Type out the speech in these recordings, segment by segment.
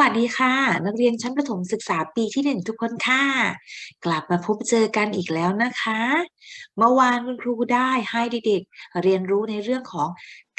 วัสดีค่ะ นักเรียนชั้นประถมศึกษาปีที่หนึ่งทุกคนค่ะ กลับมาพบเจอกันอีกแล้วนะคะ เมื่อวานคุณครูได้ให้เด็กๆเรียนรู้ในเรื่องของ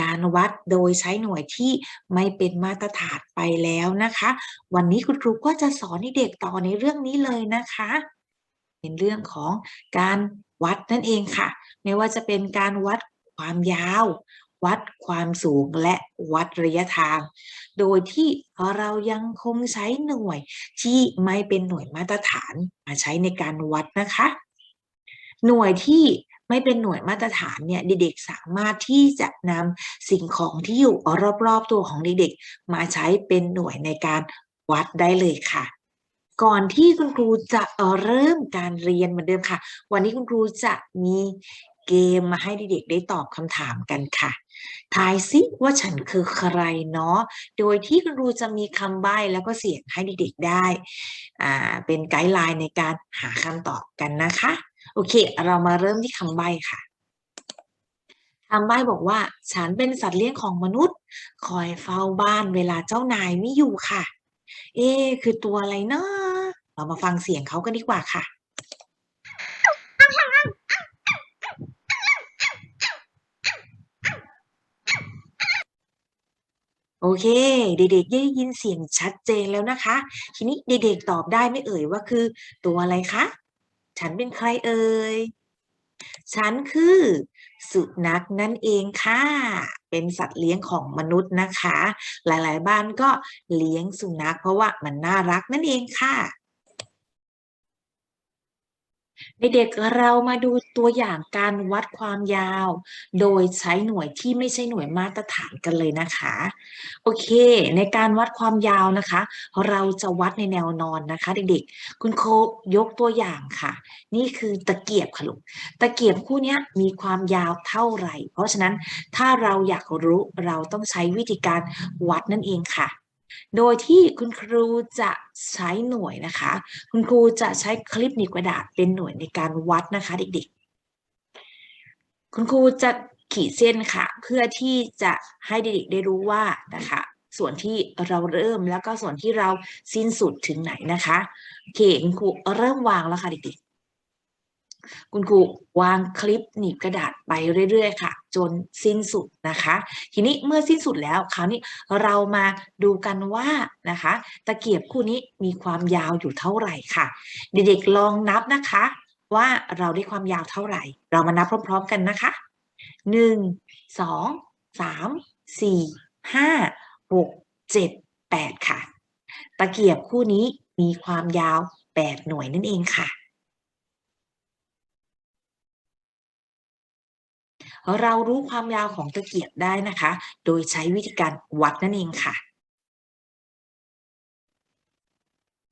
การวัดโดยใช้หน่วยที่ไม่เป็นมาตรฐานไปแล้วนะคะ วันนี้คุณครูก็จะสอนเด็กต่อในเรื่องนี้เลยนะคะเป็นเรื่องของการวัดนั่นเองค่ะ ไม่ว่าจะเป็นการวัดความยาว วัดความสูงและวัดระยะทาง โดยที่เรายังคงใช้หน่วยที่ไม่เป็นหน่วยมาตรฐานมาใช้ในการวัดนะคะ หน่วยที่ไม่เป็นหน่วยมาตรฐานเนี่ยเด็กๆสามารถที่จะนำสิ่งของที่อยู่รอบๆตัวของเด็กๆมาใช้เป็นหน่วยในการวัดได้เลยค่ะก่อนที่คุณครูจะเริ่มการเรียนเหมือนเดิมค่ะ วันนี้คุณครูจะมี เกมมาให้เด็กๆได้ตอบคำถามกันค่ะ ทายซิว่าฉันคือใครเนาะ โดยที่คุณครูจะมีคำใบ้แล้วก็เสียงให้เด็กๆได้ อ่า เป็นไกด์ไลน์ในการหาคำตอบกันนะคะ โอเค เรามาเริ่มที่คำใบ้ค่ะคำใบ้บอกว่า ฉันเป็นสัตว์เลี้ยงของมนุษย์ คอยเฝ้าบ้านเวลาเจ้านายไม่อยู่ค่ะ เอ๊คือตัวอะไรเนาะเรามาฟังเสียงเขากันดีกว่าค่ะ โอเค เด็กๆได้ยินเสียงชัดเจนแล้วนะคะ ทีนี้เด็กๆตอบได้ไม่เอ่ยว่าคือ ตัวอะไรคะ ฉันเป็นใครเอ่ย ฉันคือ สุนัขนั่นเองค่ะ เป็นสัตว์เลี้ยงของมนุษย์นะคะ หลายๆบ้านก็เลี้ยงสุนัขเพราะว่ามันน่ารักนั่นเองค่ะ ในเด็กเรามาดูตัวอย่างการวัดความยาว โดยใช้หน่วยที่ไม่ใช่หน่วยมาตรฐานกันเลยนะคะ โอเค ในการวัดความยาวนะคะ เราจะวัดในแนวนอนนะคะ เด็กๆ คุณโคยกตัวอย่างค่ะ นี่คือตะเกียบค่ะลูกตะเกียบคู่นี้มีความยาวเท่าไหร่ เพราะฉะนั้นถ้าเราอยากรู้เราต้องใช้วิธีการวัดนั่นเองค่ะ โดยที่คุณครูจะใช้หน่วยนะคะ คุณครูจะใช้คลิปหนีบกระดาษเป็นหน่วยในการวัดนะคะเด็กๆ คุณครูจะขีดเส้นค่ะ เพื่อที่จะให้เด็กๆได้รู้ว่านะคะ ส่วนที่เราเริ่มแล้วก็ส่วนที่เราสิ้นสุดถึงไหนนะคะโอเคคุณครูเริ่มวางแล้วค่ะเด็กๆ คุณครูวางคลิปหนีบกระดาษไปเรื่อยๆ ค่ะ จนสิ้นสุดนะคะ ทีนี้เมื่อสิ้นสุดแล้วคราวนี้เรามาดูกันว่านะคะ ตะเกียบคู่นี้มีความยาวอยู่เท่าไหร่ค่ะ เด็กๆลองนับนะคะ ว่าเราได้ความยาวเท่าไหร่ เรามานับพร้อม ๆ กันนะคะหนึ่งสองสามสี่ห้าหกเจ็ดแปดค่ะ ตะเกียบคู่นี้มีความยาวแปดหน่วยนั่นเองค่ะ เรารู้ความยาวของตะเกียบได้นะคะ โดยใช้วิธีการวัดนั่นเองค่ะ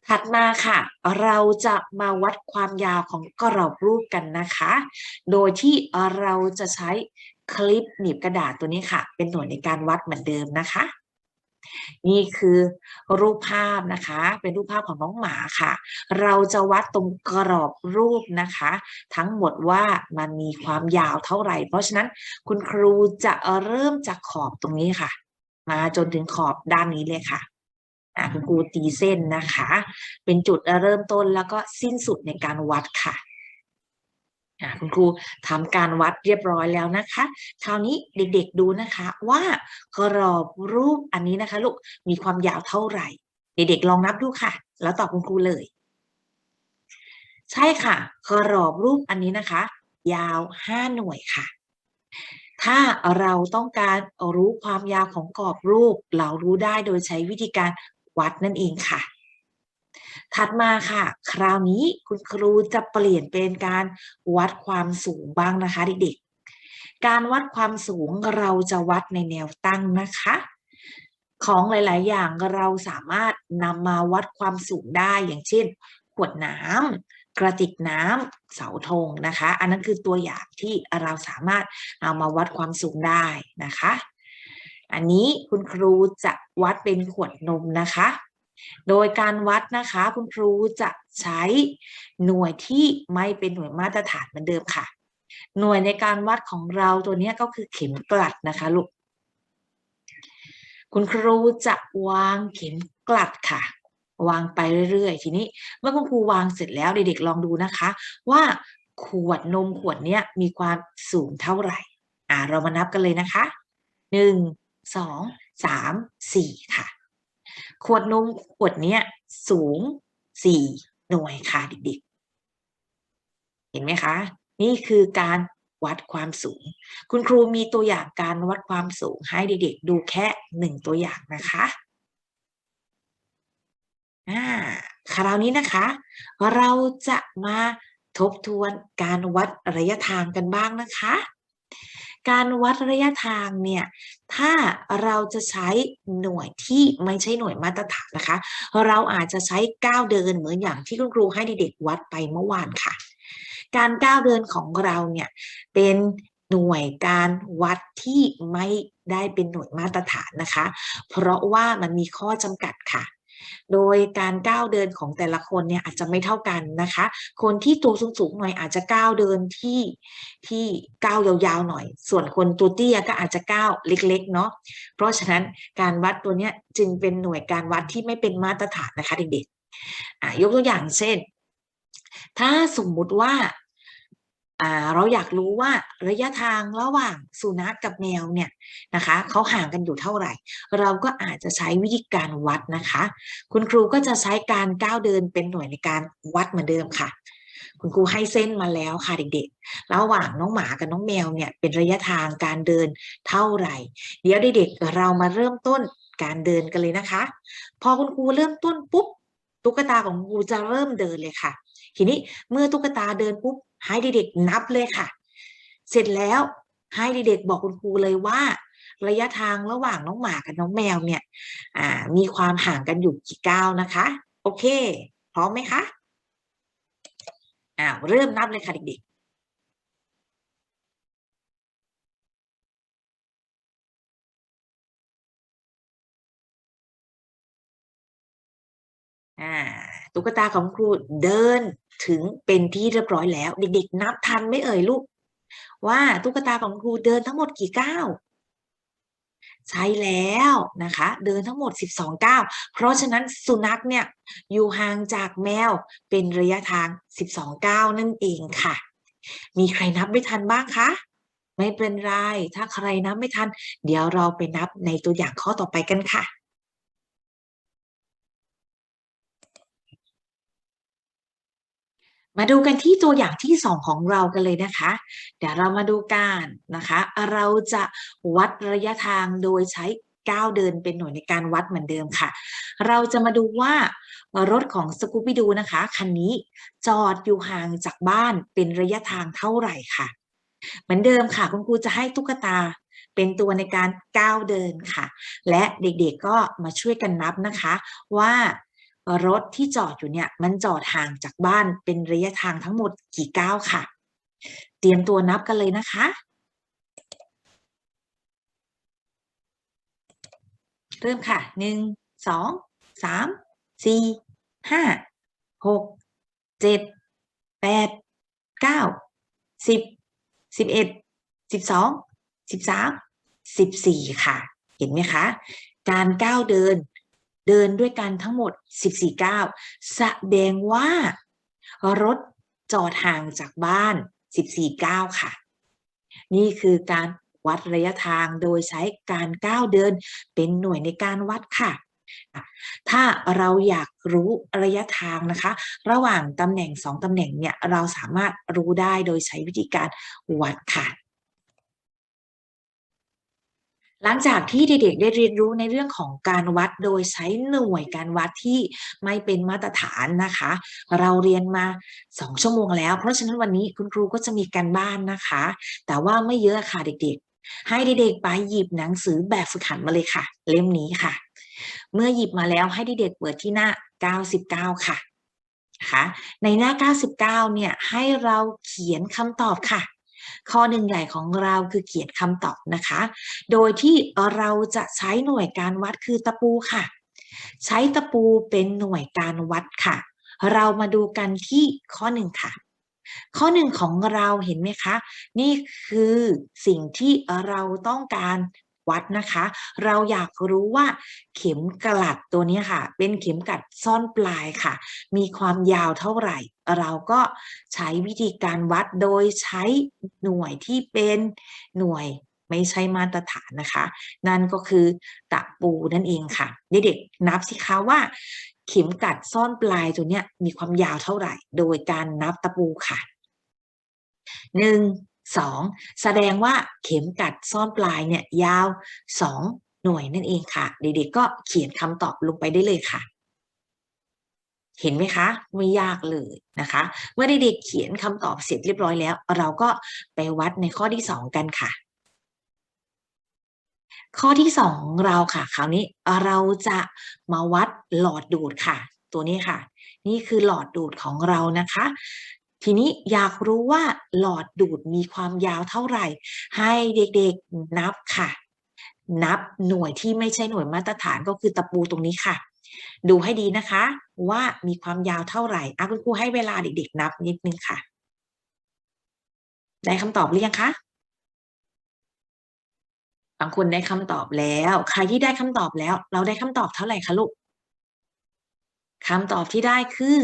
ถัดมาค่ะ เราจะมาวัดความยาวของกรอบรูปกันนะคะ โดยที่เราจะใช้คลิปหนีบกระดาษตัวนี้ค่ะ เป็นหน่วยในการวัดเหมือนเดิมนะคะ นี่คือรูปภาพนะคะ เป็นรูปภาพของน้องหมาค่ะ เราจะวัดตรงกรอบรูปนะคะ ทั้งหมดว่ามันมีความยาวเท่าไหร่ เพราะฉะนั้นคุณครูจะเริ่มจากขอบตรงนี้ค่ะ มาจนถึงขอบด้านนี้เลยค่ะคุณครูตีเส้นนะคะ เป็นจุดเริ่มต้นแล้วก็สิ้นสุดในการวัดค่ะ คุณครูทำการวัดเรียบร้อยแล้วนะคะ คราวนี้เด็กๆดูนะคะว่ากรอบรูปอันนี้นะคะลูกมีความยาวเท่าไหร่ เด็กๆลองนับดูค่ะ แล้วตอบคุณครูเลย ใช่ค่ะกรอบรูปอันนี้นะคะ ยาวห้าหน่วยค่ะ ถ้าเราต้องการรู้ความยาวของกรอบรูป เรารู้ได้โดยใช้วิธีการวัดนั่นเองค่ะ ถัดมาค่ะ คราวนี้คุณครูจะเปลี่ยนเป็นการวัดความสูงบ้างนะคะเด็กๆ การวัดความสูงเราจะวัดในแนวตั้งนะคะ ของหลาย ๆ อย่างเราสามารถนำมาวัดความสูงได้อย่างเช่น ขวดน้ำกระติกน้ำเสาธงนะคะ อันนั้นคือตัวอย่างที่เราสามารถเอามาวัดความสูงได้นะคะ อันนี้คุณครูจะวัดเป็นขวดนมนะคะ โดยการวัดนะคะคุณครูจะใช้หน่วยที่ไม่เป็นหน่วยมาตรฐานเหมือนเดิมค่ะ หน่วยในการวัดของเราตัวนี้ก็คือเข็มกลัดนะคะลูกคุณครูจะวางเข็มกลัดค่ะ วางไปเรื่อยๆ ทีนี้ เมื่อคุณครูวางเสร็จแล้วเด็กๆลองดูนะคะ ว่าขวดนมขวดเนี้ยมีความสูงเท่าไหร่ อ่าเรามานับกันเลยนะคะหนึ่งสองสามสี่ค่ะ ขวดนมขวดเนี้ยสูงสี่หน่วยค่ะเด็กๆ เห็นไหมคะ นี่คือการวัดความสูง คุณครูมีตัวอย่างการวัดความสูงให้เด็กๆ ดูแค่หนึ่งตัวอย่างนะคะอ่าคราวนี้นะคะ เราจะมาทบทวนการวัดระยะทางกันบ้างนะคะ การวัดระยะทางเนี่ยถ้าเราจะใช้หน่วยที่ไม่ใช่หน่วยมาตรฐานนะคะ เราอาจจะใช้ก้าวเดินเหมือนอย่างที่คุณครูให้เด็กๆวัดไปเมื่อวานค่ะ การก้าวเดินของเราเนี่ยเป็นหน่วยการวัดที่ไม่ได้เป็นหน่วยมาตรฐานนะคะ เพราะว่ามันมีข้อจำกัดค่ะ โดยการก้าวเดินของแต่ละคนเนี่ยอาจจะไม่เท่ากันนะคะ คนที่ตัวสูงๆหน่อยอาจจะก้าวเดินที่ที่ก้าวยาวๆหน่อย ส่วนคนตัวเตี้ยก็อาจจะก้าวเล็กๆเนาะ เพราะฉะนั้นการวัดตัวเนี้ยจึงเป็นหน่วยการวัดที่ไม่เป็นมาตรฐานนะคะเด็กๆยกตัวอย่างเช่น ถ้าสมมุติว่า เราอยากรู้ว่าระยะทางระหว่างสุนัขกับแมวเนี่ยนะคะเขาห่างกันอยู่เท่าไหร่ เราก็อาจจะใช้วิธีการวัดนะคะ คุณครูก็จะใช้การก้าวเดินเป็นหน่วยในการวัดเหมือนเดิมค่ะ คุณครูให้เส้นมาแล้วค่ะเด็กๆ ระหว่างน้องหมากับน้องแมวเนี่ยเป็นระยะทางการเดินเท่าไหร่ เดี๋ยวเด็กๆเรามาเริ่มต้นการเดินกันเลยนะคะ พอคุณครูเริ่มต้นปุ๊บตุ๊กตาของครูจะเริ่มเดินเลยค่ะ ทีนี้เมื่อตุ๊กตาเดินปุ๊บ ให้เด็กๆนับเลยค่ะ เสร็จแล้วให้เด็กๆบอกคุณครูเลยว่า ระยะทางระหว่างน้องหมากับน้องแมวเนี่ยมีความห่างกันอยู่กี่ก้าวนะคะ โอเค พร้อมไหมคะอ้าวเริ่มนับเลยค่ะเด็ก ตุ๊กตาของครูเดินถึงเป็นที่เรียบร้อยแล้ว เด็กๆ นับทันไม่เอ่ยลูก ว่าตุ๊กตาของครูเดินทั้งหมดกี่ก้าวใช่แล้วนะคะ เดินทั้งหมด 12ก้าวเพราะฉะนั้นสุนัขเนี่ยอยู่ห่างจากแมวเป็นระยะทาง 12ก้าวนั่นเองค่ะ มีใครนับไม่ทันบ้างคะไม่เป็นไร ถ้าใครนับไม่ทัน เดี๋ยวเราไปนับในตัวอย่างข้อต่อไปกันค่ะ มาดูกันที่ตัวอย่างที่สองของเรากันเลยนะคะ เดี๋ยวเรามาดูกันนะคะ เราจะวัดระยะทางโดยใช้ก้าวเดินเป็นหน่วยในการวัดเหมือนเดิมค่ะ เราจะมาดูว่ารถของสกูปิดูนะคะคันนี้จอดอยู่ห่างจากบ้านเป็นระยะทางเท่าไหร่ค่ะ เหมือนเดิมค่ะ คุณครูจะให้ตุ๊กตาเป็นตัวในการก้าวเดินค่ะ และเด็กๆก็มาช่วยกันนับนะคะ ว่า รถที่จอดอยู่เนี่ยมันจอดห่างจากบ้านเป็นระยะทางทั้งหมดกี่ก้าวค่ะ เตรียมตัวนับกันเลยนะคะ เริ่มค่ะหนึ่งสองสามสี่ห้าหกเจ็ดแปดเก้าสิบสิบเอ็ดสิบสองสิบสามสิบสี่ค่ะ เห็นไหมคะ การก้าวเดิน เดินด้วยกันทั้งหมด 14ก้าวแสดงว่ารถจอดห่างจากบ้าน 14ก้าวค่ะ นี่คือการวัดระยะทางโดยใช้การก้าวเดินเป็นหน่วยในการวัดค่ะ ถ้าเราอยากรู้ระยะทางนะคะ ระหว่างตำแหน่งสองตำแหน่งเนี่ยเราสามารถรู้ได้โดยใช้วิธีการวัดค่ะ หลังจากที่เด็กๆได้เรียนรู้ในเรื่องของการวัดโดยใช้หน่วยการวัดที่ไม่เป็นมาตรฐานนะคะ เราเรียนมาสองชั่วโมงแล้ว เพราะฉะนั้นวันนี้คุณครูก็จะมีการบ้านนะคะ แต่ว่าไม่เยอะค่ะเด็กๆ ให้เด็กๆไปหยิบหนังสือแบบฝึกหัดมาเลยค่ะ เล่มนี้ค่ะ เมื่อหยิบมาแล้วให้เด็กๆเปิดที่หน้า 99 ค่ะค่ะในหน้า 99 เนี่ยให้เราเขียนคำตอบค่ะ ข้อหนึ่งใหญ่ของเราคือเขียนคำตอบนะคะ โดยที่เราจะใช้หน่วยการวัดคือตะปูค่ะ ใช้ตะปูเป็นหน่วยการวัดค่ะ เรามาดูกันที่ข้อหนึ่งค่ะข้อหนึ่งของเราเห็นไหมคะ นี่คือสิ่งที่เราต้องการ วัดนะคะ เราอยากรู้ว่าเข็มกลัดตัวนี้ค่ะ เป็นเข็มกลัดซ่อนปลายค่ะ มีความยาวเท่าไหร่ เราก็ใช้วิธีการวัดโดยใช้หน่วยที่เป็นหน่วยไม่ใช่มาตรฐานนะคะ นั่นก็คือตะปูนั่นเองค่ะ เด็กๆนับสิคะว่า เข็มกัดซ่อนปลายตัวเนี้ยมีความยาวเท่าไหร่ โดยการนับตะปูค่ะหนึ่ง สองแสดงว่าเข็มกัดซ่อนปลายเนี่ยยาวสองหน่วยนั่นเองค่ะ เด็กๆก็เขียนคำตอบลงไปได้เลยค่ะเห็นไหมคะ ไม่ยากเลยนะคะ เมื่อเด็กๆเขียนคำตอบเสร็จเรียบร้อยแล้ว เราก็ไปวัดในข้อที่สองกันค่ะ ข้อที่สองเราค่ะ คราวนี้เราจะมาวัดหลอดดูดค่ะ ตัวนี้ค่ะ นี่คือหลอดดูดของเรานะคะ ทีนี้อยากรู้ว่าหลอดดูดมีความยาวเท่าไหร่ ให้เด็กๆนับค่ะ นับหน่วยที่ไม่ใช่หน่วยมาตรฐานก็คือตะปูตรงนี้ค่ะ ดูให้ดีนะคะ ว่ามีความยาวเท่าไหร่อะคุณครูให้เวลาเด็กๆนับนิดนึงค่ะ ได้คำตอบหรือยังคะบางคนได้คำตอบแล้วใครที่ได้คำตอบแล้ว เราได้คำตอบเท่าไหร่คะลูกคำตอบที่ได้คือ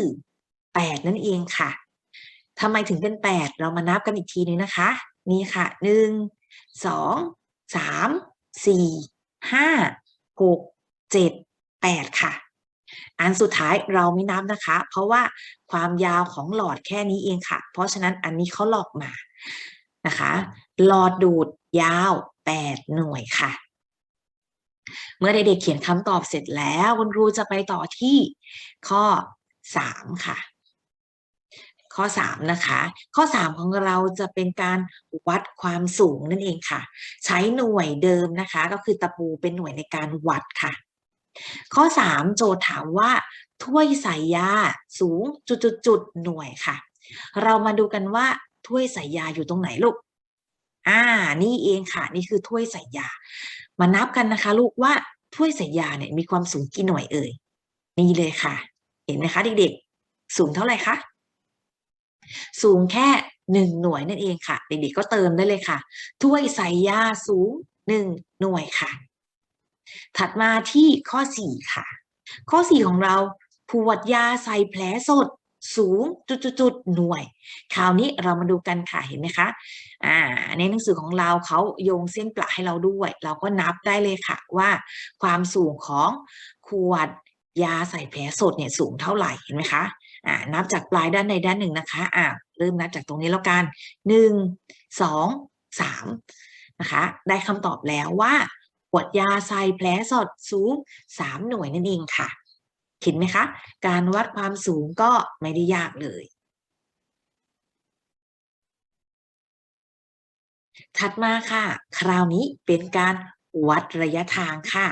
แปดนั่นเองค่ะ ทำไมถึงเป็นแปดเรามานับกันอีกทีนึงนะคะ นี่ค่ะหนึ่งสองสามสี่ห้าหกเจ็ดแปดค่ะ อันสุดท้ายเราไม่นับนะคะ เพราะว่าความยาวของหลอดแค่นี้เองค่ะ เพราะฉะนั้นอันนี้เขาหลอกมานะคะหลอดดูดยาวแปดหน่วยค่ะ เมื่อเด็กๆเขียนคำตอบเสร็จแล้วคุณครูจะไปต่อที่ข้อสามค่ะ ข้อสามนะคะ ข้อสามของเราจะเป็นการวัดความสูงนั่นเองค่ะ ใช้หน่วยเดิมนะคะ ก็คือตะปูเป็นหน่วยในการวัดค่ะ ข้อสามโจทย์ถามว่า ถ้วยใส่ยาสูงจุดๆๆหน่วยค่ะ เรามาดูกันว่าถ้วยใส่ยาอยู่ตรงไหนลูกอ่า นี่เองค่ะ นี่คือถ้วยใส่ยา มานับกันนะคะ ลูกว่าถ้วยใส่ยาเนี่ยมีความสูงกี่หน่วยเอ่ย นี่เลยค่ะ เห็นไหมคะเด็กๆ สูงเท่าไหร่คะ สูงแค่หนึ่งหน่วยนั่นเองค่ะ เด็กๆก็เติมได้เลยค่ะ ถ้วยใส่ยาสูงหนึ่งหน่วยค่ะ ถัดมาที่ข้อสี่ค่ะ ข้อสี่ของเราขวดยาใส่แผลสดสูงจุดๆๆหน่วย คราวนี้เรามาดูกันค่ะเห็นไหมคะอ่าในหนังสือของเราเขาโยงเส้นประให้เราด้วย เราก็นับได้เลยค่ะว่า ความสูงของขวดยาใส่แผลสดเนี่ยสูงเท่าไหร่เห็นไหมคะ อ่านับจากปลายด้านใดด้านหนึ่งนะคะอ่าเริ่มนับจากตรงนี้แล้วกันหนึ่งสองสามนะคะได้คำตอบแล้วว่าขวดยาใส่แผลสดสูงสามหน่วยนั่นเองค่ะเห็นไหมคะ การวัดความสูงก็ไม่ได้ยากเลย ถัดมาค่ะ คราวนี้เป็นการวัดระยะทางค่ะ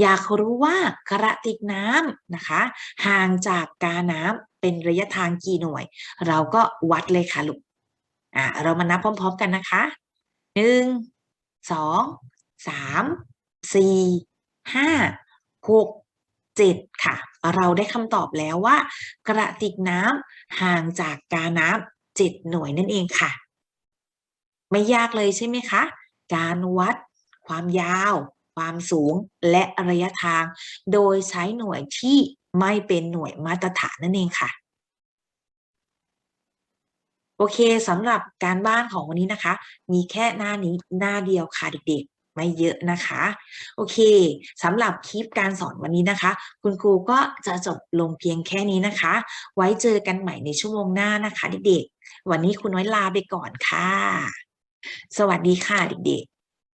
อยากรู้ว่ากระติกน้ำนะคะ ห่างจากกาน้ำเป็นระยะทางกี่หน่วย เราก็วัดเลยค่ะลูกอ่าเรามานับพร้อม ๆ กันนะคะหนึ่งสองสามสี่ห้าหกเจ็ดค่ะ เราได้คำตอบแล้วว่า กระติกน้ำห่างจากกาน้ำเจ็ดหน่วยนั่นเองค่ะ ไม่ยากเลยใช่ไหมคะ การวัดความยาว ความสูงและระยะทาง โดยใช้หน่วยที่ไม่เป็นหน่วยมาตรฐานนั่นเองค่ะโอเคสำหรับการบ้านของวันนี้นะคะ มีแค่หน้านี้หน้าเดียวค่ะเด็กๆ ไม่เยอะนะคะ โอเคสำหรับคลิปการสอนวันนี้นะคะ คุณครูก็จะจบลงเพียงแค่นี้นะคะ ไว้เจอกันใหม่ในชั่วโมงหน้านะคะเด็กๆ วันนี้คุณน้อยลาไปก่อนค่ะ สวัสดีค่ะเด็กๆ